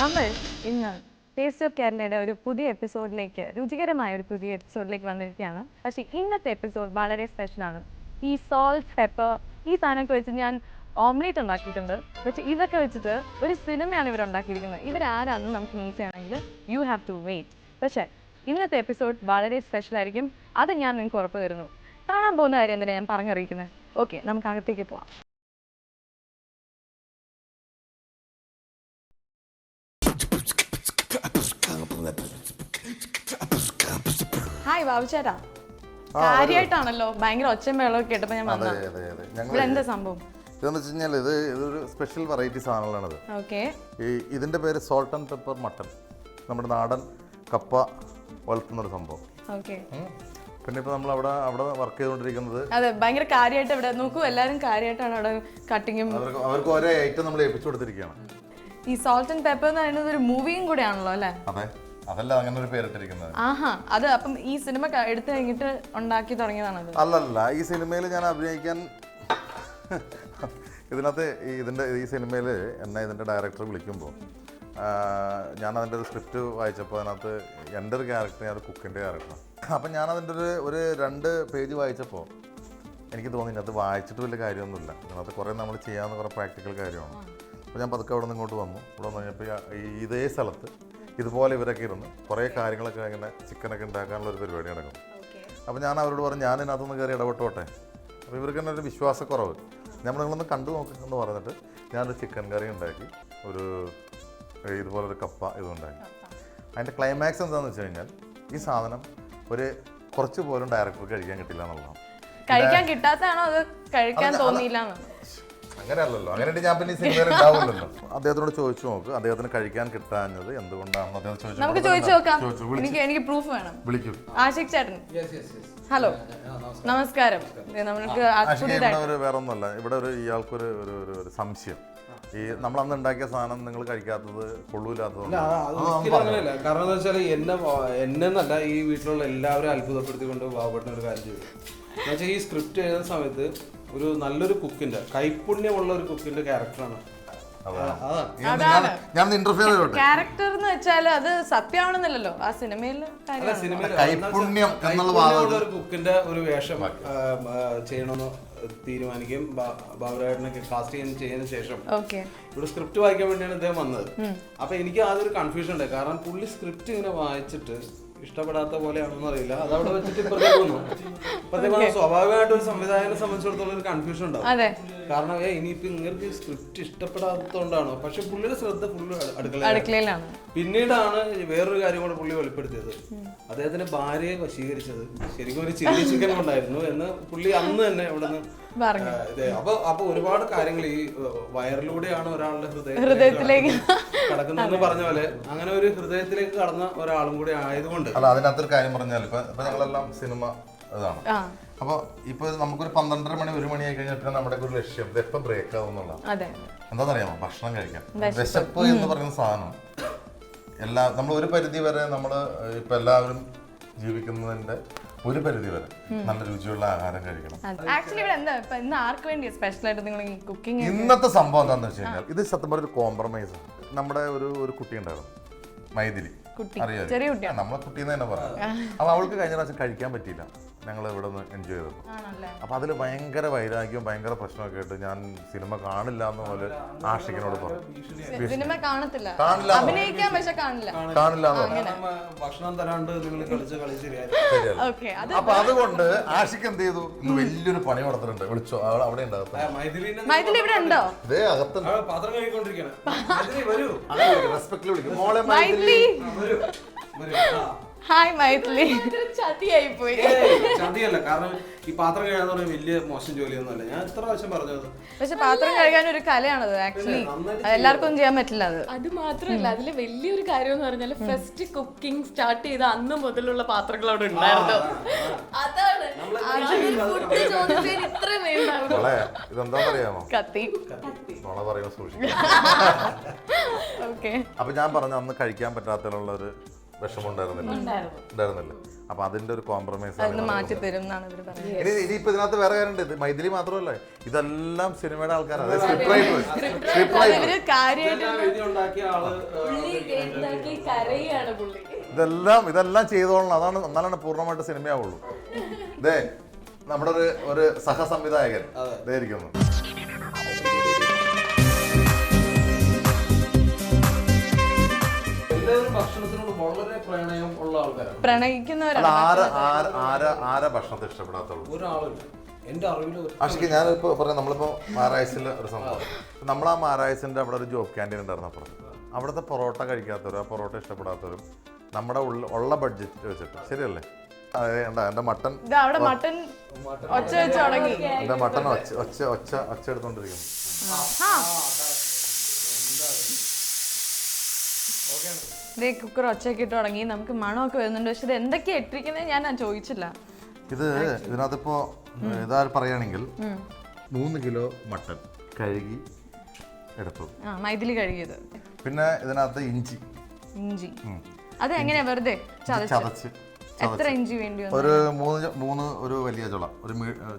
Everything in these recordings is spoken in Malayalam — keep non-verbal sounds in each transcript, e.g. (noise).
നമ്മൾ ഇന്ന് ടേസ്റ്റ് ഓഫ് കേരളയുടെ ഒരു പുതിയ എപ്പിസോഡിലേക്ക് രുചികരമായ ഒരു പുതിയ എപ്പിസോഡിലേക്ക് വന്നിരിക്കുകയാണ്. പക്ഷേ ഇന്നത്തെ എപ്പിസോഡ് വളരെ സ്പെഷ്യലാണ് ഈ സോൾട്ട് പെപ്പർ ഈ സാധനമൊക്കെ വെച്ച് ഞാൻ ഓംലേറ്റ് ഉണ്ടാക്കിയിട്ടുണ്ട്. പക്ഷേ ഇതൊക്കെ വെച്ചിട്ട് ഒരു സിനിമയാണ് ഇവർ ഉണ്ടാക്കിയിരിക്കുന്നത്. ഇവരാരാണെന്ന് നമുക്ക് മീറ്റ് ചെയ്യണമെങ്കിൽ യു ഹാവ് ടു വെയിറ്റ് പക്ഷേ ഇന്നത്തെ എപ്പിസോഡ് വളരെ സ്പെഷ്യൽ ആയിരിക്കും. അത് ഞാൻ നിങ്ങൾക്ക് ഉറപ്പ് തരുന്നു. കാണാൻ പോകുന്ന കാര്യം എന്തിനാണ് ഞാൻ പറഞ്ഞറിയിക്കുന്നത്? ഓക്കെ നമുക്ക് അകത്തേക്ക് പോവാം. ഹായ് ബാബു ചേട്ടാ കാര്യമായിട്ടാണല്ലോ ഭയങ്കര ഒച്ചയും വെള്ളമൊക്കെ കേട്ടപ്പോ ഞാൻ വന്നത് എന്താ സംഭവം? ഇതെന്ന് വെച്ച് കഴിഞ്ഞാൽ ഇത് ഇതൊരു സ്പെഷ്യൽ വെറൈറ്റി സാധനങ്ങളാണ് ഓക്കെ. ഈ ഇതിന്റെ പേര് സോൾട്ട് ആൻഡ് പെപ്പർ മട്ടൺ നമ്മുടെ നാടൻ കപ്പ വളർത്തുന്നൊരു സംഭവം. ഓക്കെ. പിന്നെ ഇപ്പൊ നമ്മൾ അവിടെ അവിടെ വർക്ക് ചെയ്തുകൊണ്ടിരിക്കുന്നത് അതെ ഭയങ്കര കാര്യമായിട്ട് ഇവിടെ നോക്കൂ എല്ലാരും കാര്യമായിട്ടാണ് അവിടെ കട്ടിങ്ങും അവർക്ക് ഓരോ ഐറ്റം നമ്മൾ ഏൽപ്പിച്ചു കൊടുത്തിരിക്കുകയാണ്. ഈ സോൾട്ട് ആൻഡ് പെപ്പർ എന്ന് പറയുന്നത് ഒരു മൂവിയും കൂടെ ആണല്ലോ അല്ലേ? അതെ. അതല്ല അങ്ങനെ ഒരു പേരിട്ടിരിക്കുന്നത്. ആഹാ അത് അപ്പം ഈ സിനിമ എടുത്തു കഴിഞ്ഞിട്ട് ഉണ്ടാക്കി തുടങ്ങിയതാണത്. അല്ലല്ല ഈ സിനിമയിൽ ഞാൻ അഭിനയിക്കാൻ (laughs) ഇതിനകത്ത് ഈ ഇതിന്റെ ഈ സിനിമയിൽ എന്നെ ഇതിന്റെ ഡയറക്ടർ വിളിക്കുമ്പോൾ ഞാൻ അതിന്റെ ഒരു സ്ക്രിപ്റ്റ് വായിച്ചപ്പോൾ അതിനകത്ത് എന്റെ ഒരു ക്യാരക്ടർ ഞാൻ കുക്കിന്റെ ക്യാരക്ടറാണ് അപ്പം ഞാൻ അതിന്റെ ഒരു ഒരു രണ്ട് പേജ് വായിച്ചപ്പോൾ എനിക്ക് തോന്നി അത് വായിച്ചിട്ട് വലിയ കാര്യമൊന്നുമില്ല. ഇതിനകത്ത് കുറേ നമ്മൾ ചെയ്യാവുന്ന കുറേ പ്രാക്ടിക്കൽ കാര്യമാണ്. അപ്പോൾ ഞാൻ പതുക്കെ അവിടെ നിന്ന് ഇങ്ങോട്ട് വന്നു. ഇവിടെ വന്നു കഴിഞ്ഞപ്പോൾ ഈ ഇതേ സ്ഥലത്ത് ഇതുപോലെ ഇവരൊക്കെ ഇരുന്ന് കുറേ കാര്യങ്ങളൊക്കെ ഇങ്ങനെ ചിക്കനൊക്കെ ഉണ്ടാക്കാനുള്ള ഒരു പരിപാടി നടക്കും അപ്പോൾ ഞാൻ അവരോട് പറഞ്ഞു ഞാൻ ഇതിനകത്തൊന്ന് കയറി ഇടപെട്ടോട്ടെ? അപ്പോൾ ഇവർക്ക് തന്നെ ഒരു വിശ്വാസക്കുറവ്. നമ്മൾ നിങ്ങളൊന്ന് കണ്ടു നോക്ക് എന്ന് പറഞ്ഞിട്ട് ഞാനൊരു ചിക്കൻ കറി ഉണ്ടാക്കി ഒരു ഇതുപോലൊരു കപ്പ ഇതുണ്ടാക്കി അതിന്റെ ക്ലൈമാക്സ് എന്താണെന്ന് വെച്ച് കഴിഞ്ഞാൽ ഈ സാധനം ഒരു കുറച്ച് പോലും ഡയറക്ടർക്ക് കഴിക്കാൻ കിട്ടില്ല എന്നുള്ളതാണ്. കഴിക്കാൻ കിട്ടാത്തതാണോ അത് കഴിക്കാൻ തോന്നിയില്ല അങ്ങനെയല്ലല്ലോ. അങ്ങനെ ഞാൻ പിന്നെ സിനിമയിൽ ഉണ്ടാവില്ലല്ലോ അദ്ദേഹത്തോട് ചോദിച്ചു നോക്ക് അദ്ദേഹത്തിന് കഴിക്കാൻ കിട്ടാഞ്ഞത് എന്തുകൊണ്ടാണെന്ന് അദ്ദേഹം ചോദിച്ചു നമുക്ക് ചോദിച്ചു നോക്കാം. ചോദിച്ചു, വിളിച്ചു. എനിക്ക് എനിക്ക് പ്രൂഫ് വേണം. വിളിക്കൂ. ആഷിക് ചേട്ടൻ. ഹലോ നമസ്കാരം. ദേ നമ്മൾക്ക് ആ ആഷിക ഇവിടെ ഒരു വേറെ ഒന്നുമല്ല ഇവിടെ ഒരു ഇയാൾക്കൊരു ഒരു ഒരു ഒരു സംശയം. ഈ നമ്മൾ അന്ന് ഉണ്ടാക്കിയ സാധനം നിങ്ങൾ കഴിക്കാത്തത് കൊള്ളൂലാത്തത് ആ, അത് ഒരിക്കലും അങ്ങനെയല്ല. കാരണം എന്താ വെച്ചാൽ എന്നെ വ- എന്നെ എന്നല്ല ഈ വീട്ടിലുള്ള എല്ലാവരും അത്ഭുതപ്പെടുത്തിക്കൊണ്ട് ബാബുട്ടൻ ഒരു കാര്യം ചെയ്തു. എന്നുവെച്ചാൽ ഈ സ്ക്രിപ്റ്റ് എഴുതുന്ന സമയത്ത് ഒരു നല്ലൊരു കുക്കിന്റെ കൈപുണ്യമുള്ള ഒരു കുക്കിന്റെ ക്യാരക്ടറാണ്. ഞാൻ ഇന്റർഫിയർ ചെയ്തോട്ടെ? (laughs) ക്യാരക്ടർ എന്ന് വെച്ചാൽ അത് സത്യമാണെന്നില്ലല്ലോ ആ സിനിമയിൽ അല്ല സിനിമയിൽ കൈപുണ്യം എന്നുള്ള വാദം ഒരു കുക്കിന്റെ ഒരു വേഷം ചെയ്യണമെന്ന് തീരുമാനിക്കും ബാബുരായിട്ടിനൊക്കെ കാസ്റ്റ് ചെയ്യാൻ ചെയ്തതിനു ശേഷം. ഇവിടെ സ്ക്രിപ്റ്റ് വായിക്കാൻ വേണ്ടിയാണ് ഇദ്ദേഹം വന്നത്. അപ്പൊ എനിക്ക് ആദ്യം ഒരു കൺഫ്യൂഷൻ ഉണ്ട്. കാരണം പുള്ളി സ്ക്രിപ്റ്റ് ഇങ്ങനെ വായിച്ചിട്ട് ഇഷ്ടപ്പെടാത്ത പോലെയാണെന്ന് അറിയില്ല. അത് അവിടെ വെച്ചിട്ട് വന്നു സ്വാഭാവികമായിട്ട് ഒരു സംവിധായകനെ സംബന്ധിച്ചിടത്തോളം ഒരു കൺഫ്യൂഷൻ ഉണ്ടാവും. കാരണം ഏ ഇനിയിപ്പോ ഇങ്ങനെ സ്ക്രിപ്റ്റ് ഇഷ്ടപ്പെടാത്തോണ്ടാണോ പക്ഷെ പുള്ളിയുടെ ശ്രദ്ധ ഫുള്ള് അടുക്കള അടുക്കളയിലാണ്. പിന്നീടാണ് വേറൊരു കാര്യം കൂടെ പുള്ളി വെളിപ്പെടുത്തിയത്. അദ്ദേഹത്തിന്റെ ഭാര്യയെ വശീകരിച്ചത്. ശരിക്കും ഒരു ചില്ലി ചിക്കൻ കൊണ്ടായിരുന്നു എന്ന് പുള്ളി അന്ന് തന്നെ ഇവിടെ നിന്ന് അപ്പൊ അപ്പൊ ഒരുപാട് കാര്യങ്ങൾ ഈ വയറിലൂടെയാണ് ഒരാളുടെ ഹൃദയം ഹൃദയത്തിലേക്ക് കടക്കുന്നതെന്ന് പറഞ്ഞ പോലെ അങ്ങനെ ഒരു ഹൃദയത്തിലേക്ക് കടന്ന ഒരാളും കൂടി ആയതുകൊണ്ട് അല്ല അതിനകത്തൊരു കാര്യം പറഞ്ഞാൽ ഇപ്പൊ ഇപ്പൊ ഞങ്ങളെല്ലാം സിനിമ ഇതാണ്. അപ്പൊ ഇപ്പൊ നമുക്കൊരു പന്ത്രണ്ടര മണി ഒരു മണി ആയി കഴിഞ്ഞാൽ നമ്മുടെ ഒരു ലക്ഷ്യം? എപ്പം ബ്രേക്ക് ആവും എന്നുള്ളതാണ് അതെ. എന്താണെന്നറിയാമോ ഭക്ഷണം കഴിക്കാം. വിശപ്പ് എന്ന് പറയുന്ന സാധനം. എല്ലാ നമ്മൾ ഒരു പരിധി വരെ നമ്മൾ ഇപ്പൊ എല്ലാവരും ജീവിക്കുന്നതിന്റെ ഒരു പരിധി വരെ നല്ല രുചിയുള്ള ആഹാരം കഴിക്കണം. ആക്ച്വലി ഇവിടെ എന്താ ഇപ്പൊ ഇന്ന് ആർക്ക് വേണ്ടിയാ സ്പെഷ്യൽ ആയിട്ട് നിങ്ങൾ കുക്കിംഗ് ഇന്നത്തെ സംഭവം എന്താണെന്ന് വെച്ച് കഴിഞ്ഞാൽ ഇത് സത്യം പറഞ്ഞ ഒരു കോംപ്രമൈസ് നമ്മുടെ ഒരു ഒരു കുട്ടി ഉണ്ടായിരുന്നു മൈഥിലി. അറിയാം നമ്മളെ കുട്ടീന്ന് തന്നെ പറയാം. അപ്പൊ അവൾക്ക് കഴിഞ്ഞ പ്രാവശ്യം കഴിക്കാൻ പറ്റിയില്ല. ഞങ്ങൾ ഇവിടെ നിന്ന് എൻജോയ് ചെയ്തപ്പോൾ ആണല്ലേ? അപ്പൊ അതിൽ ഭയങ്കര വൈരാഗ്യവും ഭയങ്കര പ്രശ്നമൊക്കെ ആയിട്ട് ഞാൻ സിനിമ കാണില്ല എന്ന് പോലെ ആഷിക്കിനോട് പറഞ്ഞു. സിനിമ കാണത്തില്ല. കാണില്ല അഭിനയിക്കാൻ പക്ഷെ കാണില്ല. കാണില്ല ഭക്ഷണം തരാണ്ട് നിങ്ങൾ കളിച്ച അപ്പൊ അതുകൊണ്ട് ആഷിക്ക് എന്ത് ചെയ്തു? ഇന്ന് വലിയൊരു പണി കൊടുത്തിട്ടുണ്ട്. വിളിച്ചോ അവൾ അവിടെ ഉണ്ടാകും ഇവിടെ ഉണ്ടോ? ഇതേ അകത്തുണ്ട്. ആ, പാത്രം (laughs) വിളിക്കും. മോളെ ഹായ് മൈത്രി ചതിയായി പോയി ചതിയല്ല. കാരണം ഈ പാത്രം കഴുകാന്ന് പറഞ്ഞാൽ വലിയ മോശം ജോലിയൊന്നുമല്ല. ഞാൻ എത്ര പ്രാവശ്യം പറഞ്ഞത്. പക്ഷെ പാത്രം കഴുകാൻ ഒരു കലയാണത് ആക്ച്വലി എല്ലാവർക്കും ചെയ്യാൻ പറ്റില്ല അത്. അത് മാത്രമല്ല അതിൽ വലിയൊരു കാര്യം എന്ന് പറഞ്ഞാൽ ഫസ്റ്റ് കുക്കിംഗ് സ്റ്റാർട്ട് ചെയ്ത അന്ന് മുതലുള്ള പാത്രങ്ങൾ അവിടെ ഉണ്ടായിരുന്നു. അതാണ്. ഇതെന്താണെന്നറിയാമോ കത്തി. സൂക്ഷിക്കും. ഓക്കെ (laughs) അപ്പൊ ഞാൻ പറഞ്ഞു അന്ന് കഴിക്കാൻ പറ്റാത്ത ഒരു വിഷമം ഉണ്ടായിരുന്നില്ല ഉണ്ടായിരുന്നില്ല? അപ്പൊ അതിന്റെ ഒരു കോംപ്രമൈസ് അതൊന്ന് മാറ്റി തരും എന്നാണ് ഇവർ പറയുന്നത് ഇനി ഇനിയിപ്പോ ഇതിനകത്ത് വേറെ കാര്യമുണ്ട്. ഇത് മൈഥിലി മാത്രമല്ല ഇതെല്ലാം സിനിമയുടെ ആൾക്കാരാണ് സ്ക്രിപ്റ്റ് റൈറ്റർ സ്ക്രിപ്റ്റ് റൈറ്റർ ഇതെല്ലാം ഉണ്ടാക്കിയ ആൾ പുള്ളി കേട്ടാക്കി കരയാണ് പുള്ളി. ഇതെല്ലാം ഇതെല്ലാം ചെയ്തോളണം. അതാണ് എന്നാലാണ് പൂർണമായിട്ട് സിനിമയാവുള്ളൂ. ഇതേ നമ്മുടെ ഒരു ഒരു സഹസംവിധായകൻ ഇതേ വളരെ പ്രണയം ഉള്ള ആൾക്കാരാണ്. പ്രണയിക്കുന്നവരാണ് ആര ആര ആര ആര ഭക്ഷണത്തെ ഇഷ്ടപ്പെടാത്തുള്ളൂ? ഒരാളില്ല എന്റെ അറിവിൽ ഞാനിപ്പോ പറയാം നമ്മളിപ്പോ മാരായസിൽ ഒരു സംഭവം. നമ്മൾ ആ മാറായസിന്റെ അവിടെ ഒരു ജോബ് ക്യാന്റീൻ ഉണ്ടായിരുന്നു അപ്പുറത്ത്. അവിടുത്തെ പൊറോട്ട കഴിക്കാത്തവരും ആ പൊറോട്ട ഇഷ്ടപ്പെടാത്തവരും നമ്മുടെ ഉള്ള ഉള്ള ബഡ്ജറ്റ് വെച്ചിട്ട്. ശരിയല്ലേ? എന്റെ മട്ടൻ ഇത് അവിടെ മട്ടൻ ഒച്ച വെച്ച് തുടങ്ങി. എന്റെ മട്ടൻ ഒച്ച ഒച്ച ഒച്ച ഒച്ച എടുത്തോണ്ടിരിക്കുന്നു. ആ. ദേ കുക്കർ ഒച്ചയൊക്കെ ഇട്ട് തുടങ്ങി. നമുക്ക് മണമൊക്കെ വരുന്നുണ്ട്. പക്ഷെ ഇത് എന്തൊക്കെയാ ഇട്ടിരിക്കുന്നത് ഞാൻ ചോദിച്ചില്ല. ഇത് ഇതിനകത്തിപ്പോ ഇതാ പറയുകയാണെങ്കിൽ മൂന്ന് കിലോ മട്ടൻ കഴുകി എടുത്തു. ആ മൈഥിലി കഴുകിയത്. പിന്നെ ഇതിനകത്ത് ഇഞ്ചി. ഇഞ്ചി. അത് എങ്ങനെയാ വെറുതെ ചതച്ച്? എത്ര ഇഞ്ചി വേണ്ടി വന്നു? ഒരു മൂന്ന് മൂന്ന് ഒരു വലിയ ചുള. ഒരു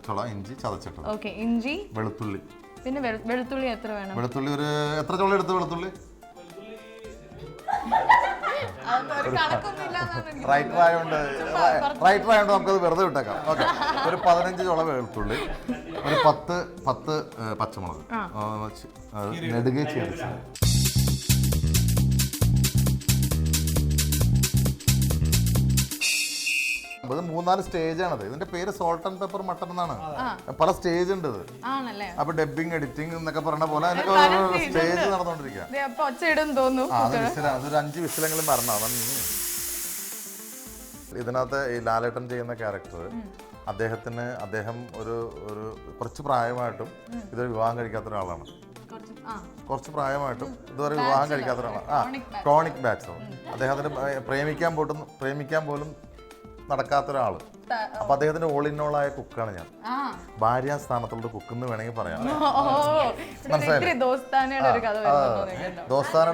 ചുള ഇഞ്ചി ചതച്ചിട്ടത്. ഓക്കെ ഇഞ്ചി. വെളുത്തുള്ളി. പിന്നെ വെളുത്തുള്ളി എത്ര വേണം? വെളുത്തുള്ളി ഒരു എത്ര ചുള എടുത്തു വെളുത്തുള്ളി? (laughs) റൈറ്റർ ആയതുകൊണ്ട് റൈറ്റർ ആയതുകൊണ്ട് നമുക്കത് വെറുതെ വിട്ടേക്കാം. ഓക്കെ. ഒരു പതിനഞ്ച് ചുള വെളുത്തുള്ളി ഒരു പത്ത് പത്ത് പച്ചമുളക്. ആ, ചി- ചേർത്ത് ഇത് മൂന്നാൽ സ്റ്റേജ് ആണത്. ഇതിന്റെ പേര് സോൾട്ട് ആൻഡ് പെപ്പർ മട്ടൺ എന്നാണ്. പല സ്റ്റേജ് ഉണ്ട് ഇത്. അപ്പൊ ഡബിങ് എഡിറ്റിംഗ് എന്നൊക്കെ പറഞ്ഞ പോലെ അതിനൊക്കെ സ്റ്റേജ് നടന്നുകൊണ്ടിരിക്കുക അത് വിസിലാണ് അതൊരു അഞ്ച് വിസിലെങ്കിലും വരണം. അതാണ് നീ ഇതിനകത്ത് ഈ ലാലേട്ടൻ ചെയ്യുന്ന ക്യാരക്ടർ അദ്ദേഹത്തിന് അദ്ദേഹം ഒരു ഒരു കുറച്ച് പ്രായമായിട്ടും ഇതൊരു വിവാഹം കഴിക്കാത്ത ഒരാളാണ് കുറച്ച് പ്രായമായിട്ടും ഇതുവരെ വിവാഹം കഴിക്കാത്ത ഒരാളാണ് ആ ക്രോണിക് ബാച്ചോ അദ്ദേഹത്തിന് പ്രേമിക്കാൻ പോട്ടും പ്രേമിക്കാൻ പോലും നടക്കാത്ത ഒരാൾ അപ്പൊ അദ്ദേഹത്തിന്റെ ഓൾ ഇൻ ഓൾ ആയ കുക്കാണ് ഞാൻ. ആ. ഭാര്യ സ്ഥാനത്തുള്ള കുക്ക് എന്ന് വേണമെങ്കിൽ പറയാം. ഇത്തിരി ദോസ്താനയുടെ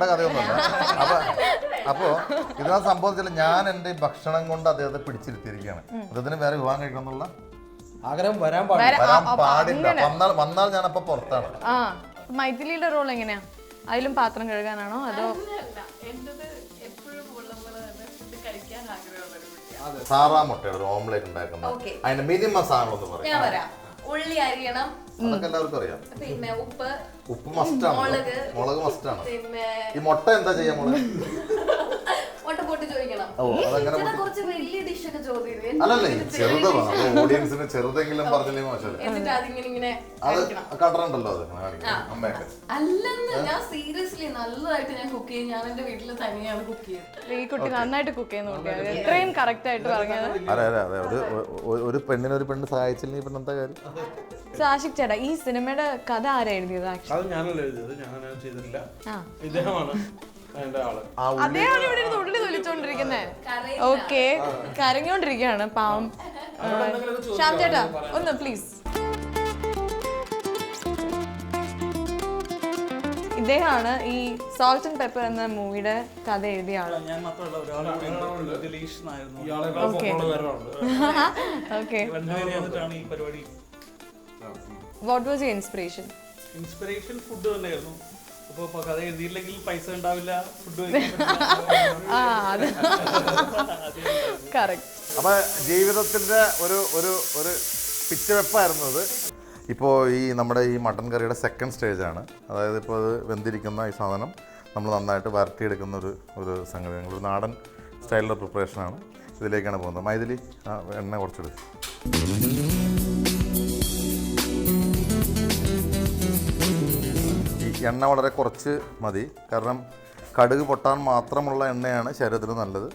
കഥയൊന്നുമല്ല. അപ്പൊ അപ്പോ ഇതിനകത്ത് സംഭവം വെച്ചാൽ ഞാൻ എന്റെ ഭക്ഷണം കൊണ്ട് അദ്ദേഹത്തെ പിടിച്ചിരുത്തിയിരിക്കുകയാണ്. അദ്ദേഹത്തിന് വേറെ വിവാഹം കഴിക്കണം എന്നുള്ള ആഗ്രഹം വരാൻ പാടില്ല. വരാൻ പാടില്ല. വന്നാൽ വന്നാൽ ഞാൻ അപ്പൊ പുറത്താണ് മൈഥിലിയുടെ റോൾ എങ്ങനെയാ? അതിലും പാത്രം കഴുകാനാണോ? അതോ സാറാ മുട്ടയുടെ ഒരു ഓംലേറ്റ് ഉണ്ടാക്കുന്നത് Okay. അതിന്റെ മിനിമം സാധനങ്ങളൊന്ന് പറയാം ഉള്ളി അരിയണം അതൊക്കെ എല്ലാവർക്കും അറിയാം. പിന്നെ ഉപ്പ് ഉപ്പ് മസ്റ്റാണ് മുളക്. മസ്റ്റാണ്. പിന്നെ ഈ മുട്ട എന്താ ചെയ്യാ മുളക് മുട്ട പൊട്ടി ചോദിക്കണം. ഓ അതങ്ങനെ ചേട്ടാ കുറച്ച് വലിയ ഡിഷ് ഒക്കെ ചോദിക്കും അല്ലല്ലേ ചെറുത് ഓഡിയൻസിന് ചെറുതെങ്കിലും പറഞ്ഞില്ലേ മോശമല്ലേ എന്നിട്ട് അതിങ്ങനെ ഇങ്ങനെ അത് കണ്ടിട്ടുണ്ടല്ലോ അത്. അമ്മയൊക്കെ. അല്ലെന്ന് ഞാൻ സീരിയസ്ലി നല്ലതായിട്ട് ഞാൻ കുക്ക് ചെയ്യും. ഞാൻ എന്റെ വീട്ടിൽ തനിയാണ് കുക്ക് ചെയ്യുന്നത് ഈ കുട്ടി നന്നായിട്ട് കുക്ക് കറക്റ്റ് ആയിട്ട് പറഞ്ഞത്. അതെ അതെ. അതെ ഒരു ഒരു- ഒരു പെണ്ണിനെ ഒരു പെണ്ണ് സഹായിച്ചില്ലെങ്കിൽ പിന്നെ എന്താ കാര്യം? ആഷിക് ചേട്ടാ ഈ സിനിമയുടെ കഥ ആരാ എഴുതിയത് അത് ഞാനല്ല എഴുതിയത് ഞാൻ ചെയ്തിട്ടില്ല. ആ. ഇദ്ദേഹമാണ് അതിന്റെ ആൾ. ആ അദ്ദേഹമാണ് ഇവിടെ ഇരുന്ന് ഉള്ളി തൊലിച്ചോണ്ടിരിക്കുന്നത് ഓക്കെ. കരഞ്ഞോണ്ടിരിക്കുകയാണ് പാവം. ശ്യാം ചേട്ടാ ഒന്ന് പ്ലീസ് ഇദ്ദേഹമാണ് ഈ സോൾട്ട് ആൻഡ് പെപ്പർ എന്ന മൂവിയുടെ കഥ എഴുതിയ ആൾ. ഞാൻ മാത്രമല്ല കൂടി ഉണ്ട്. ദിലീഷ് എന്നായിരുന്നു വേറെ ഓക്കെ. രണ്ടുപേരും വന്നിട്ടാണ് ഈ പരിപാടി what was you inspiration inspiration food തന്നെയായിരുന്നു. അപ്പോൾ കഥ എഴുതിയില്ലെങ്കിൽ പൈസ ഉണ്ടാവില്ല ഫുഡ് (laughs) അപ്പൊ ജീവിതത്തിന്റെ ഒരു ഒരു ഒരു പിച്ചവെപ്പായിരുന്നു അത്. ഇപ്പോൾ ഈ നമ്മുടെ ഈ മട്ടൻ കറിയുടെ സെക്കൻഡ് സ്റ്റേജ് ആണ്. അതായത് ഇപ്പോൾ അത് വെന്തിരിക്കുന്ന ഈ സാധനം നമ്മൾ നന്നായിട്ട് വരട്ടിയെടുക്കുന്ന ഒരു ഒരു സംഗതി. ഒരു നാടൻ സ്റ്റൈലിലെ പ്രിപ്പറേഷനാണ് ഇതിലേക്കാണ് പോകുന്നത്. മൈതിലി എണ്ണ കുറച്ചെടുക്കും. എണ്ണ വളരെ കുറച്ച് മതി. കാരണം കടുക് പൊട്ടാൻ മാത്രമുള്ള എണ്ണയാണ് ശരീരത്തിന് നല്ലത്.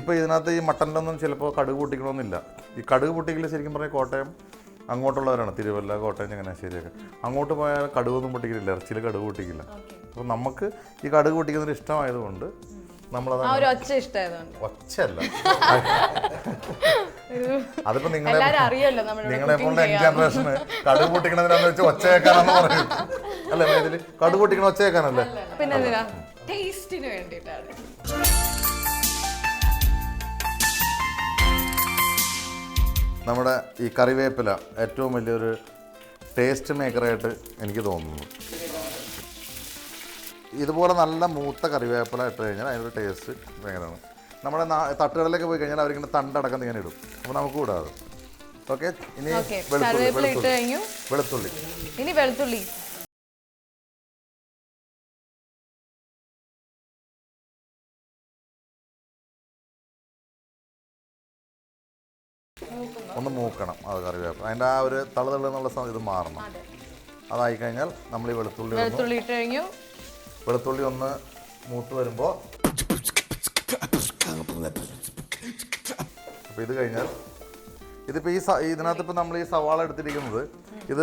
ഇപ്പോൾ ഇതിനകത്ത് ഈ മട്ടനിലൊന്നും ചിലപ്പോൾ കടുക് പൊട്ടിക്കണമെന്നില്ല. ഈ കടുക് പൊട്ടിക്കൽ ശരിക്കും പറഞ്ഞാൽ കോട്ടയം അങ്ങോട്ടുള്ളവരാണ്. തിരുവല്ല കോട്ടയം ചങ്ങനാശ്ശേരിയൊക്കെ. അങ്ങോട്ട് പോയാൽ കടുവൊന്നും പൊട്ടിക്കില്ല ഇറച്ചിയിൽ കടുക് പൊട്ടിക്കില്ല. അപ്പോൾ നമുക്ക് ഈ കടുക് പൊട്ടിക്കുന്നത് ഇഷ്ടമായതുകൊണ്ട് നമ്മളത് ഒച്ചയല്ല. അതിപ്പോ നിങ്ങളെ നിങ്ങളെ പോലുള്ള യങ് ജനറേഷന് കടുക് പൊട്ടിക്കണതിനാന്ന് വെച്ച് ഒച്ച കേൾക്കാനാന്ന് പറയും. അല്ലേ ഇതിൽ കടുക് പൊട്ടിക്കണ ഒച്ച കേൾക്കാനല്ലേ? പിന്നെ ടേസ്റ്റിന് വേണ്ടിയിട്ടാണ്. നമ്മുടെ ഈ കറിവേപ്പില ഏറ്റവും വലിയൊരു ടേസ്റ്റ് മേക്കറായിട്ട് എനിക്ക് തോന്നുന്നു. ഇതുപോലെ നല്ല മൂത്ത കറിവേപ്പില ഇട്ട് കഴിഞ്ഞാൽ അതിനൊരു ടേസ്റ്റ് ഭയങ്കരമാണ്. നമ്മുടെ തട്ടുകളിലൊക്കെ പോയി കഴിഞ്ഞാൽ അവരിങ്ങനെ തണ്ടടക്കം ഇങ്ങനെ ഇടും. അപ്പോൾ നമുക്ക് കൂടാതെ. ഓക്കെ ഇനി വെളുത്തുള്ളി ഇനി വെളുത്തുള്ളി. ഒന്ന് മൂക്കണം അത് കറിവേപ്പ് അതിന്റെ ആ ഒരു തള തള്ളുന്നുള്ള സ- ഇത് മാറണം. അതായി കഴിഞ്ഞാൽ നമ്മൾ ഈ വെളുത്തുള്ളി വെളുത്തുള്ളി ഇട്ട് കഴിഞ്ഞു. വെളുത്തുള്ളി ഒന്ന് മൂത്ത് വരുമ്പോൾ അപ്പോൾ ഇത് കഴിഞ്ഞാൽ ഇതിപ്പോൾ ഈ സ- ഇതിനകത്ത് ഇപ്പോൾ നമ്മൾ ഈ സവാള എടുത്തിരിക്കുന്നത് ഇത്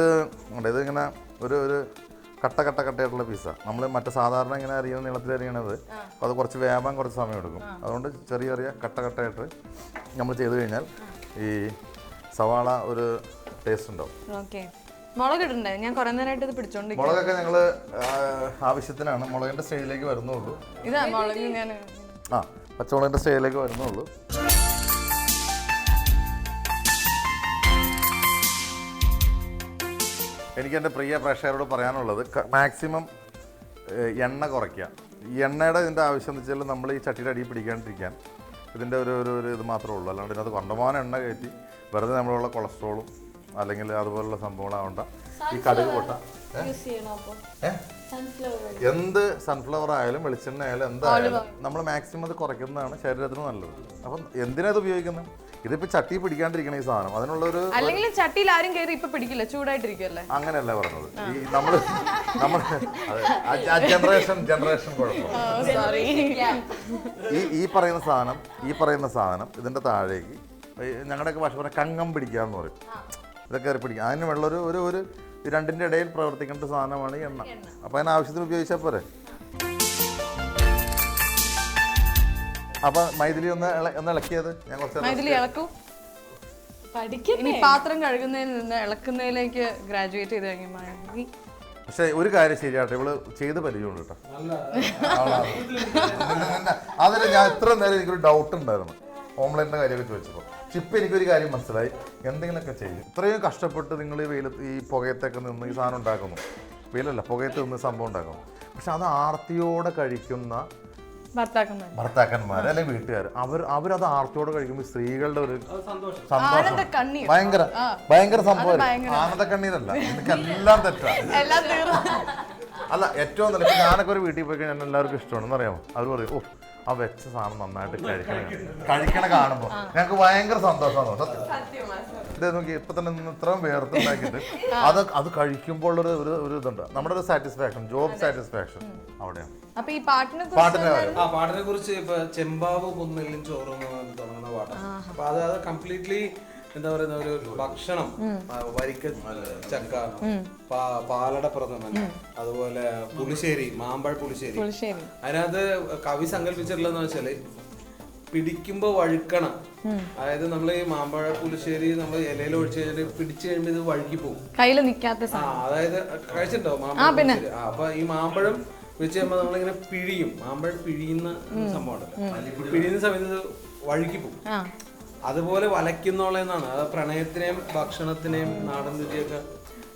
ഉണ്ട് ഇത് ഇങ്ങനെ ഒരു ഒരു കട്ട കട്ട കട്ടയായിട്ടുള്ള പീസാണ് നമ്മൾ മറ്റേ സാധാരണ ഇങ്ങനെ അറിയുന്ന നീളത്തിൽ അറിയണത് അപ്പോൾ അത് കുറച്ച് വേവാൻ കുറച്ച് സമയം എടുക്കും. അതുകൊണ്ട് ചെറിയ ചെറിയ കട്ട കട്ടയായിട്ട് നമ്മൾ ചെയ്ത് കഴിഞ്ഞാൽ ഈ സവാള ഒരു ടേസ്റ്റ് ഉണ്ടാവും. ഓക്കെ. മുളക് ഇടണ്ടേ? ഞാൻ കുറെ നേരമായിട്ട് ഇത് പിടിച്ചോണ്ട് മുളകൊക്കെ ഞങ്ങൾ ആവശ്യത്തിനാണ്. മുളകിന്റെ സ്റ്റേജിലേക്ക് വരുന്നുള്ളൂ. ഇതാ മുളക് ഞാൻ ആ പച്ചമുളകിന്റെ സ്റ്റേജിലേക്ക് വരുന്നുള്ളൂ. എനിക്ക് എന്റെ പ്രിയ പ്രേക്ഷകരോട് പറയാനുള്ളത് മാക്സിമം എണ്ണ കുറയ്ക്കുക. ഈ എണ്ണയുടെ ഇതിന്റെ ആവശ്യം എന്ന് വെച്ചാൽ നമ്മൾ ഈ ചട്ടിയുടെ അടിയിൽ പിടിക്കാണ്ടിരിക്കാൻ ഇതിന്റെ ഒരു ഒരു ഒരു ഇത് മാത്രമേ ഉള്ളൂ. അല്ലാണ്ട് ഇതിനകത്ത് കണ്ടമാനം എണ്ണ കയറ്റി വെറുതെ നമ്മളുള്ള കൊളസ്ട്രോളും അല്ലെങ്കിൽ അതുപോലുള്ള സംഭവങ്ങളാവണ്ട ഈ കടുക് പൊട്ട. എന്ത് സൺഫ്ലവർ ആയാലും വെളിച്ചെണ്ണ ആയാലും എന്തായാലും നമ്മൾ മാക്സിമം അത് കുറയ്ക്കുന്നതാണ് ശരീരത്തിന് നല്ലത്. അപ്പം എന്തിനാ ഇത് ഉപയോഗിക്കുന്നത് ഇതിപ്പോൾ ചട്ടി പിടിക്കാണ്ടിരിക്കണ ഈ സാധനം. അതിനുള്ള ഒരു അല്ലെങ്കിൽ ചട്ടിയിൽ ആരും കയറി ഇപ്പൊ പിടിക്കില്ല ചൂടായിട്ടിരിക്കല്ലേ അങ്ങനെയല്ല പറഞ്ഞത്. ഈ നമ്മൾ നമ്മൾ ജനറേഷൻ ജനറേഷൻ കുഴപ്പം. ഈ ഈ പറയുന്ന സാധനം ഈ പറയുന്ന സാധനം ഇതിന്റെ താഴേക്ക് ഞങ്ങളുടെയൊക്കെ ഭാഷ പറഞ്ഞ കങ്ങം പിടിക്കുക എന്ന് പറയും. ഇതൊക്കെ കയറി പിടിക്കുക അതിനുമുള്ള ഒരു ഒരു രണ്ടിന്റെ ഇടയിൽ പ്രവർത്തിക്കേണ്ട സാധനമാണ് ഈ എണ്ണ. അപ്പൊ അതിനാവശ്യത്തിന് ഉപയോഗിച്ചാൽ പോരെ? അപ്പോൾ മൈഥിലി ഒന്ന് ഇള- ഒന്ന് ഇളക്കിയത്? ഞാൻ കുറച്ച് നേരം ഇതിൽ ഇളക്കൂ. പഠിക്കും ഇനി പാത്രം കഴുകുന്നതിൽ നിന്ന് ഇളക്കുന്നതിലേക്ക് ഗ്രാജുവേറ്റ് ചെയ്ത് കഴിയുമ്പോൾ പക്ഷേ ഒരു കാര്യം ശരിയാട്ടെ ഇവൾ ചെയ്ത് പരിചയമുണ്ട് കേട്ടോ. അതിൽ ഞാൻ ഇത്ര നേരം എനിക്കൊരു ഡൗട്ട് ഉണ്ടായിരുന്നു. ഓംലൈന്റെ കാര്യമൊക്കെ ചോദിച്ചപ്പോൾ പക്ഷെ ഇപ്പം എനിക്കൊരു കാര്യം മനസ്സിലായി. എന്തെങ്കിലുമൊക്കെ ചെയ്യും. ഇത്രയും കഷ്ടപ്പെട്ട് നിങ്ങൾ ഈ വെയിലത്ത് ഈ പുകയത്തൊക്കെ നിന്ന് ഈ സാധനം ഉണ്ടാക്കുന്നു. വെയിലല്ല പുകയത്ത് നിന്ന് സംഭവം ഉണ്ടാക്കുന്നു. പക്ഷെ അത് ആർത്തിയോടെ കഴിക്കുന്ന ഭർത്താക്കന്മാർ ഭർത്താക്കന്മാർ അല്ലെങ്കിൽ വീട്ടുകാർ അവർ അവരത് ആർത്തോട് കഴിക്കുമ്പോൾ സ്ത്രീകളുടെ ഒരു സന്തോഷം. ഭയങ്കര ഭയങ്കര സംഭവം. ആനന്ദ കണ്ണീരല്ല. എനിക്കെല്ലാം തെറ്റാ. എല്ലാം തെറ്റാ അല്ല ഏറ്റവും നല്ല ഞാനൊക്കെ ഒരു വീട്ടിൽ പോയി കഴിഞ്ഞാൽ എല്ലാവർക്കും ഇഷ്ടമാണെന്ന് അറിയാമോ? അവർ പറയും ഓ ആ വെച്ച സാധനം നന്നായിട്ട് കഴിക്കണ. കഴിക്കണ കാണുമ്പോൾ ഞങ്ങൾക്ക് ഭയങ്കര സന്തോഷമാണ് സത്യം ഇത് നോക്കി ഇപ്പൊ തന്നെ നിന്ന് ഇത്രയും വേർത്തുണ്ടാക്കിയിട്ട് അത് അത് കഴിക്കുമ്പോൾ ഒരു ഒരു ഒരു ഇതുണ്ട്. നമ്മുടെ ഒരു സാറ്റിസ്ഫാക്ഷൻ ജോബ് സാറ്റിസ്ഫാക്ഷൻ അവിടെയാണ്. അപ്പൊ ഈ പാട്ടിനെ പാട്ടിനെ ആ പാട്ടിനെ കുറിച്ച് ഇപ്പൊ ചെമ്പാവ് കുന്നെല്ലും ചോറും തുടങ്ങുന്ന പാട്ടാണ്. അപ്പൊ അത് അത് കംപ്ലീറ്റ്ലി എന്താ പറയുന്ന ഒരു ഭക്ഷണം വരിക്ക ചക്ക പാലട പ്രഥമൻ അതുപോലെ പുളിശ്ശേരി മാമ്പഴ പുളിശ്ശേരി. ശരി അതിനകത്ത് കവി സങ്കല്പിച്ചിട്ടുള്ളതെന്ന് വെച്ചാൽ പിടിക്കുമ്പോ വഴുക്കണം. അതായത് നമ്മൾ ഈ മാമ്പഴ പുളിശ്ശേരി നമ്മൾ ഇലയിൽ ഒഴിച്ചു കഴിഞ്ഞിട്ട് പിടിച്ചു കഴിയുമ്പോൾ ഇത് വഴുക്കി പോകും. കയ്യിൽ നിക്കാത്ത ആ അതായത് കഴിച്ചിട്ടുണ്ടോ മാമ്പഴ? അപ്പൊ ഈ മാമ്പഴം വെച്ച് കഴിയുമ്പോൾ നമ്മളിങ്ങനെ പിഴിയും. മാമ്പഴം പിഴിയുന്ന സംഭവം ഉണ്ടല്ലോ. പിഴിയുന്ന സമയത്ത് വഴുക്കി പോകും. അതുപോലെ വലയ്ക്കുന്നോളെന്നാണ്. അത് പ്രണയത്തിനെയും ഭക്ഷണത്തിനെയും നാടൻ രുചിയൊക്കെ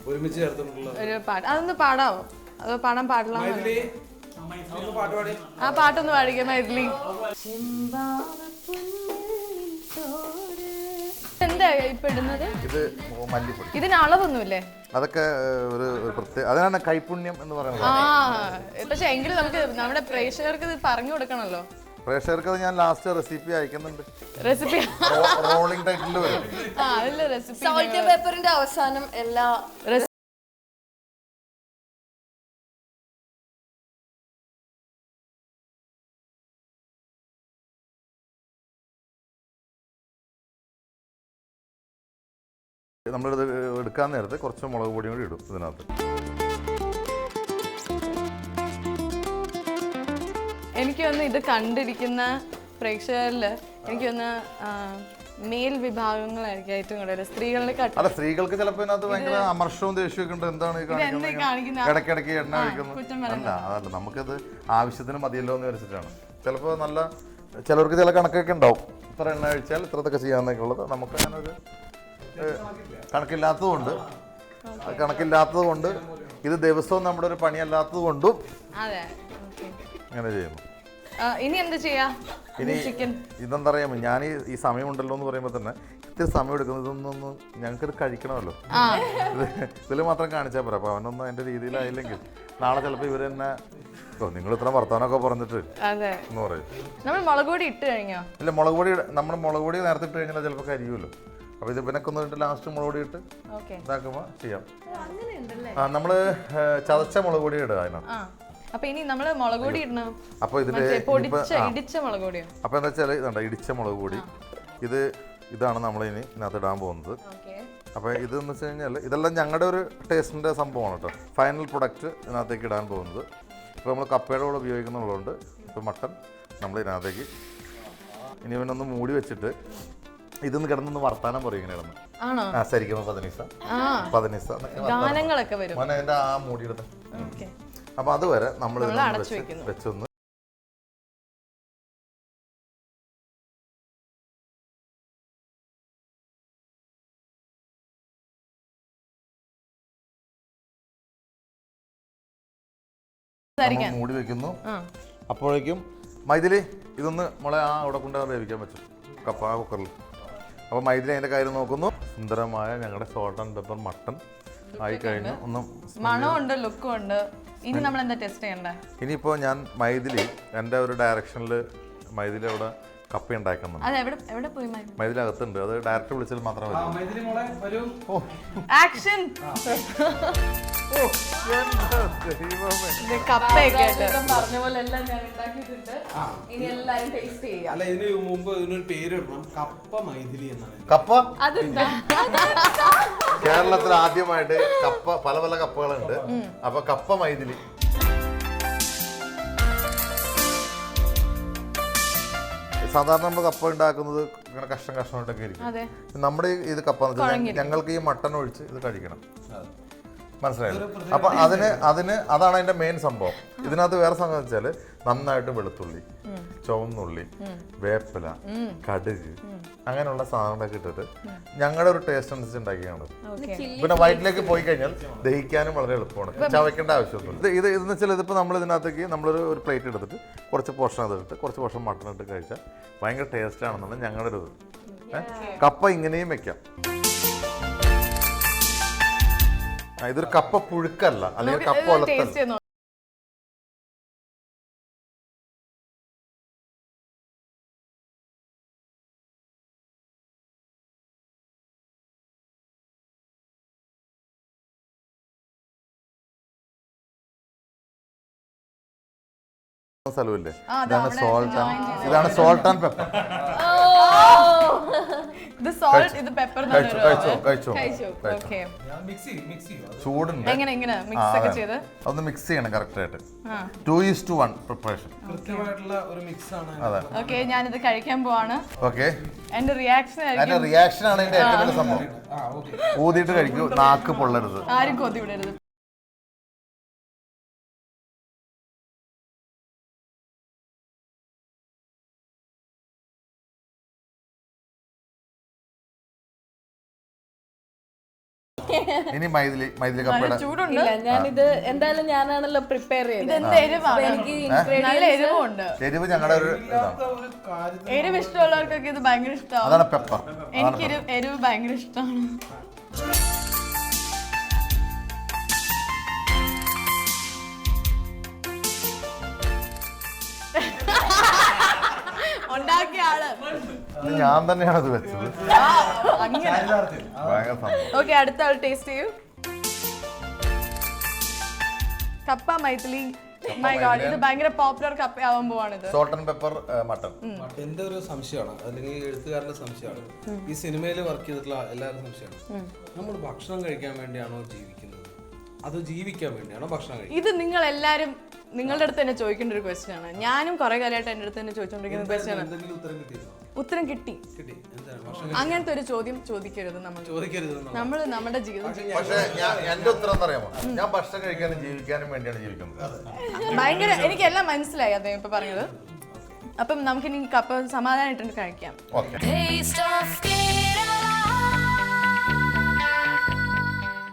ഒരുമിച്ച് ചേർത്തിട്ടുള്ള ഒരു പാട്ട്. അതൊന്ന് പാടാവോ? അതോ പാടാൻ പാടില്ല മൈഥിലി. ഒന്ന് പാട്ട് പാടി. ആ പാട്ടൊന്ന് പാടിക്കുക മൈഥിലി. എന്താ ഇപ്പൊ ഇടുന്നത്? ഇത് മല്ലിപ്പൊടി. ഇതിന് അളവൊന്നുമില്ലേ? അതൊക്കെ ഒരു ഒരു പ്രത്യേക അതിനാണ് കൈപുണ്യം എന്ന് പറയുന്നത്. ആ പക്ഷെ എങ്കിലും നമുക്ക് നമ്മുടെ പ്രേക്ഷകർക്ക് ഇത് പറഞ്ഞു കൊടുക്കണല്ലോ പ്രേക്ഷകർക്ക് അത് ഞാൻ ലാസ്റ്റ് റെസിപ്പി അയക്കുന്നുണ്ട്. റെസിപ്പി റോളിംഗ് ടൈറ്റിൽ വരും. ആ റെസിപ്പി സോൾട്ട് പേപ്പറിന്റെ അവസാനം എല്ലാ നമ്മളിത് എടുക്കാൻ നേരത്തെ കുറച്ച് മുളക് പൊടിയും കൂടി ഇടും ഇതിനകത്ത്. എനിക്ക് വന്ന് ഇത് കണ്ടിരിക്കുന്ന പ്രേക്ഷകരിൽ എനിക്ക് വന്ന് മേൽ വിഭാഗങ്ങളായിരിക്കും ഏറ്റവും കൂടുതൽ. സ്ത്രീകളുടെ കട്ട്. അല്ല സ്ത്രീകൾക്ക് ചിലപ്പോ ഇതിനകത്ത് ഭയങ്കര അമർഷവും ദേഷ്യമൊക്കെ ഉണ്ട്. എന്താണ് ഇടയ്ക്കിടയ്ക്ക് എണ്ണ കുറ്റം കഴിക്കുന്നു അല്ല അതല്ല. നമുക്കത് ആവശ്യത്തിന് മതിയല്ലോ എന്ന് വിചാരിച്ചിട്ടാണ്. ചിലപ്പോൾ നല്ല ചിലർക്ക് ചില കണക്കൊക്കെ ഉണ്ടാവും. ഇത്ര എണ്ണ കഴിച്ചാൽ ഇത്രത്തൊക്കെ ചെയ്യാന്നൊക്കെ ഉള്ളത്. നമുക്ക് അങ്ങനെ ഒരു ഏഹ്, കണക്കില്ലാത്തതുകൊണ്ട് കണക്കില്ലാത്തത് കൊണ്ട് ഇത് ദിവസവും നമ്മുടെ ഒരു പണിയല്ലാത്തത് കൊണ്ടും അങ്ങനെ ചെയ്യുന്നു. ഇനി എന്ത് ചെയ്യാ? ഇനി ചിക്കൻ ഇതെന്താ പറയാ ഞാൻ ഈ സമയം സമയമുണ്ടല്ലോ എന്ന് പറയുമ്പോൾ തന്നെ ഇത്തിരി സമയം എടുക്കുന്നത് ഇതൊന്നൊന്ന് ഞങ്ങൾക്കിത് കഴിക്കണമല്ലോ. ഇതിൽ മാത്രം കാണിച്ചാൽ പോരാ. അപ്പൊ അവനൊന്നും അതിന്റെ രീതിയിലായില്ലെങ്കിൽ നാളെ ചിലപ്പോൾ ഇവർ തന്നെ നിങ്ങൾ ഇത്ര വർത്തമാനമൊക്കെ പറഞ്ഞിട്ട് എന്ന് പറയും. നമ്മൾ മുളക് പൊടി ഇട്ട് കഴിഞ്ഞോ? ഇല്ല മുളക് പൊടി നമ്മൾ മുളക് പൊടി നേരത്തെ ഇട്ട് കഴിഞ്ഞാൽ ചിലപ്പോൾ കരിയുമല്ലോ. അപ്പോൾ ഇത് പിന്നെ കൊന്നിട്ട് ലാസ്റ്റ് മുളക് പൊടി ഇട്ട് ഇതാക്കുമ്പോ ഇതാക്കുമ്പോൾ ചെയ്യാം ആ നമ്മൾ ചതച്ച മുളക് പൊടി ഇടുക അതിനകത്ത്. അപ്പൊ ഇനി നമ്മൾ മുളക് പൊടി ഇടണം. അപ്പോൾ ഇതിൽ ഇടിച്ച മുളക് പൊടിയോ അപ്പോൾ എന്താ വെച്ചാൽ ഇതുണ്ട് ഇടിച്ച മുളക് പൊടി. ഇത് ഇതാണ് നമ്മൾ ഇനി ഇതിനകത്ത് ഇടാൻ പോകുന്നത്. അപ്പൊ അപ്പോൾ ഇതെന്ന് വെച്ച് കഴിഞ്ഞാൽ ഇതെല്ലാം ഞങ്ങളുടെ ഒരു ടേസ്റ്റിന്റെ സംഭവമാണ് കേട്ടോ. ഫൈനൽ പ്രൊഡക്റ്റ് ഇതിനകത്തേക്ക് ഇടാൻ പോകുന്നത്. ഇപ്പോൾ നമ്മൾ കപ്പയുടെ കൂടെ ഉപയോഗിക്കുന്നുള്ളതുകൊണ്ട് ഇപ്പോൾ മട്ടൺ നമ്മൾ ഇതിനകത്തേക്ക് ഇനി ഇവനൊന്ന് മൂടി വെച്ചിട്ട് ഇതൊന്ന് കിടന്നൊന്ന് വർത്താനം പറയും ഇങ്ങനെ കിടന്ന് ആ ശരിക്കും പതിനീസ. പതിനീസ. ഗാനങ്ങളൊക്കെ വരും. മോനെ ആ മൂടി ഓക്കെ. അപ്പോൾ അതുവരെ നമ്മൾ വെച്ച്. വെച്ചൊന്ന് മൂടി വെക്കുന്നു. അപ്പോഴേക്കും മൈഥിലി ഇതൊന്ന് മോളെ ആ അവിടെ കൊണ്ട് വേവിക്കാൻ പറ്റും കപ്പ കുക്കറിൽ. അപ്പോൾ മൈഥിലി അതിന്റെ കാര്യം നോക്കുന്നു. സുന്ദരമായ ഞങ്ങളുടെ സോൾട്ട് ആൻഡ് പെപ്പർ മട്ടൺ ആയി കഴിഞ്ഞു. ഒന്ന് മണവും ഉണ്ട് ലുക്കും ഉണ്ട്. ഇനി നമ്മൾ എന്താ ടെസ്റ്റ് ചെയ്യണ്ടേ? ഇനിയിപ്പോൾ ഞാൻ മൈഥിലി എന്റെ ഒരു ഡയറക്ഷനിൽ മൈഥിലി അവിടെ കപ്പ ഉണ്ടാക്കുന്നുണ്ട്. അത് എവിടെ എവിടെ പോയി മൈഥിലി അകത്തുണ്ട് അത് ഡയറക്റ്റ് വിളിച്ചാൽ മാത്രമേ ആ, വരൂ മൈഥിലി മോളെ വരൂ. ആക്ഷൻ! ഓ, എന്റെ ദൈവമേ. കപ്പയൊക്കെ പറഞ്ഞ പോലെ എല്ലാം ഞാൻ ഉണ്ടാക്കിയിട്ടുണ്ട്. ഇനി എല്ലാരും ടേസ്റ്റ് ചെയ്യാം. അല്ല ഇതിന് മുമ്പ് ഇതിനൊരു പേരിടണം കപ്പ മൈഥിലി എന്നാണ്. കപ്പ? കേരളത്തിൽ ആദ്യമായിട്ട് കപ്പ പല പല കപ്പകളുണ്ട്. അപ്പൊ കപ്പ മൈഥിലി സാധാരണ നമ്മൾ കപ്പ ഉണ്ടാക്കുന്നത് ഇങ്ങനെ കഷ്ണം കഷ്ണമായിട്ടൊക്കെ ആയിരിക്കും. അതെ. നമ്മുടെ ഈ ഇത് കപ്പ ഞങ്ങൾക്ക് ഈ മട്ടൺ ഒഴിച്ച് ഇത് കഴിക്കണം. മനസ്സിലായത് അപ്പൊ അതിന് അതിന് അതാണ് അതിന്റെ മെയിൻ സംഭവം. ഇതിനകത്ത് വേറെ സംഭവം വെച്ചാൽ നന്നായിട്ട് വെളുത്തുള്ളി ചുവന്നുള്ളി വേപ്പില കടുക് അങ്ങനെയുള്ള സാധനങ്ങളൊക്കെ ഇട്ടിട്ട് ഞങ്ങളുടെ ഒരു ടേസ്റ്റ് അനുസരിച്ച് ഉണ്ടാക്കിയാണ്. ഓക്കെ പിന്നെ വയറ്റിലേക്ക് പോയി കഴിഞ്ഞാൽ ദഹിക്കാനും വളരെ എളുപ്പമാണ്. ചവയ്ക്കേണ്ട ആവശ്യമൊന്നുമില്ല. ഇത് ഇത് ഇതെന്ന് വെച്ചാൽ ഇതിപ്പോൾ നമ്മൾ ഇതിനകത്തേക്ക് നമ്മളൊരു ഒരു പ്ലേറ്റ് എടുത്തിട്ട് കുറച്ച് പോർഷൻ അതിട്ട് കുറച്ച് പോർഷൻ മട്ടൺ ഇട്ട് കഴിച്ചാൽ ഭയങ്കര ടേസ്റ്റ് ആണെന്നാണ് ഞങ്ങളുടെ ഒരു ഇത്. കപ്പ ഇങ്ങനെയും വെക്കാം. ആ, ഇതൊരു കപ്പ പുഴുക്കല്ല അല്ലെങ്കിൽ കപ്പ വളർത്തല്ല ഒലത്തല്ല. സ്ഥലമില്ലേ? ഇതാണ് സോൾട്ട് ആൻഡ് ഇതാണ് സോൾട്ട് ആൻഡ് പെപ്പർ ചൂടുണ്ട്. എങ്ങനെ എങ്ങനെ? മിക്സ് ചെയ്യണം കറക്റ്റ് ആയിട്ട് two is to one preparation കൃത്യമായിട്ടുള്ള ഒരു മിക്സ് ആണ് അതെ. ഓക്കെ ഞാനിത് കഴിക്കാൻ പോവാണ്. ഓക്കെ എന്റെ റിയാക്ഷൻ എന്റെ ആയിരിക്കും റിയാക്ഷൻ ആണ് ഇതിന്റെ ഏറ്റവും വലിയ സംഭവം. ആ ഓക്കെ ഊതിയിട്ട് കഴിക്കൂ നാക്ക് പൊള്ളരുത്. ആരും കൊതി വിടരുത്. ഇനി മൈഥിലി മൈഥിലി കപ്പയുടെ ചൂടുണ്ട്. ഇല്ല ഞാനിത് എന്തായാലും ഞാനാണല്ലോ പ്രിപ്പയർ ചെയ്തത്. എരിവാണ്? എനിക്ക് നല്ല എരിവുണ്ട്. എരിവ് ഞങ്ങളുടെ ഒരു ഇതാണ്. എരിവ് ഇഷ്ടമുള്ളവർക്കൊക്കെ ഇത് ഭയങ്കര ഇഷ്ടമാണ് അതാണ് പെപ്പർ എനിക്ക് എരിവ് എരിവ് ഭയങ്കര ഇഷ്ടമാണ്. (laughs) ഉണ്ടാക്കിയ ആൾ. ഇത് ഞാൻ തന്നെയാണ് അത് വെച്ചത്. ഭയങ്കര സംഭവം ഓക്കെ അടുത്ത ആൾ ടേസ്റ്റ് ചെയ്യൂ. കപ്പ മൈഥിലി. മൈ ഗോഡ് ഇത് ഭയങ്കര പോപ്പുലർ കപ്പ ആവാൻ പോവാണിത് സോൾട്ട് ആൻഡ് പെപ്പർ മട്ടൺ എന്റെ ഒരു സംശയമാണ്. അല്ലെങ്കിൽ എഴുത്തുകാരന്റെ സംശയമാണ്. ഈ സിനിമയിൽ വർക്ക് ചെയ്തിട്ടുള്ള എല്ലാവരും സംശയമാണ്. നമ്മൾ ഭക്ഷണം കഴിക്കാൻ വേണ്ടിയാണോ ജീവിക്കുന്നത്? അത് ജീവിക്കാൻ വേണ്ടിയാണോ ഭക്ഷണം കഴിക്കുന്നത്? ഇത് നിങ്ങൾ എല്ലാരും നിങ്ങളുടെ അടുത്ത് തന്നെ ചോദിക്കേണ്ട ഒരു ക്വസ്റ്റ്യൻ ആണ്. ഞാനും കുറെ കാലമായിട്ട് എന്റെ അടുത്ത് തന്നെ ചോദിച്ചുകൊണ്ടിരിക്കുന്ന ക്വസ്റ്റ്യൻ ആണ്. ഉത്തരം കിട്ടി. കിട്ടി. എന്താണ്? അങ്ങനത്തെ ഒരു ചോദ്യം ചോദിക്കരുത് നമ്മൾ. ചോദിക്കരുത് നമ്മൾ നമ്മുടെ ജീവിതം പക്ഷേ ഞാൻ എന്റെ ഉത്തരം ഞാൻ ഭക്ഷണം കഴിക്കാനും ജീവിക്കാനും വേണ്ടിയാണ് ജീവിക്കുന്നത്. ഭയങ്കര എനിക്കെല്ലാം മനസ്സിലായി അദ്ദേഹം ഇപ്പൊ പറഞ്ഞത്. അപ്പം നമുക്കിനി കപ്പ സമാധാനമായിട്ട് കഴിക്കാം. ഓക്കെ. Taste of King.